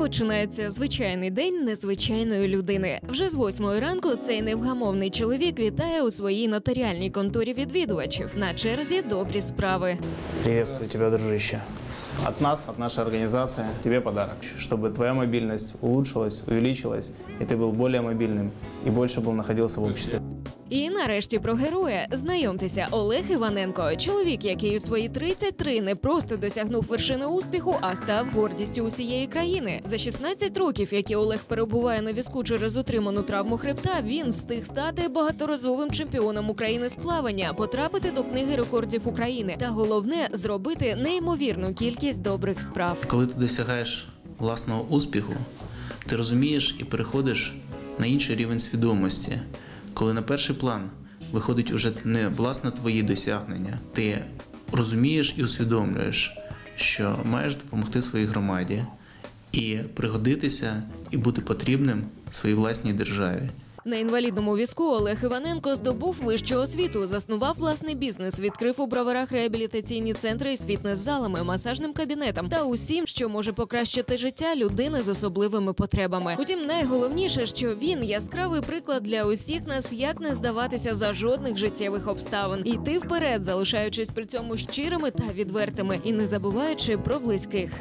починається звичайний день незвичайної людини. Вже з восьмої ранку цей невгамовний чоловік вітає у своїй нотаріальній конторі відвідувачів. На черзі добрі справи. Приветствую тебя, дружище. От нас, от нашей организации, тебе подарок. Чтобы твоя мобильность улучшилась, увеличилась, и ты был более мобильным и больше был находился в обществе. І нарешті про героя. Знайомтеся, Олег Іваненко, чоловік, який у свої 33 не просто досягнув вершини успіху, а став гордістю усієї країни. За 16 років, які Олег перебуває на візку через отриману травму хребта, він встиг стати багаторазовим чемпіоном України з плавання, потрапити до книги рекордів України та головне зробити неймовірну кількість добрих справ. Коли ти досягаєш власного успіху, ти розумієш і переходиш на інший рівень свідомості, коли на перший план виходить уже не власне твої досягнення, ти розумієш і усвідомлюєш, що маєш допомогти своїй громаді і пригодитися і бути потрібним своїй власній державі. На інвалідному візку Олег Іваненко здобув вищу освіту, заснував власний бізнес, відкрив у броварах реабілітаційні центри з фітнес-залами, масажним кабінетом та усім, що може покращити життя людини з особливими потребами. Утім, найголовніше, що він яскравий приклад для усіх нас, як не здаватися за жодних життєвих обставин, йти вперед, залишаючись при цьому щирими та відвертими і не забуваючи про близьких.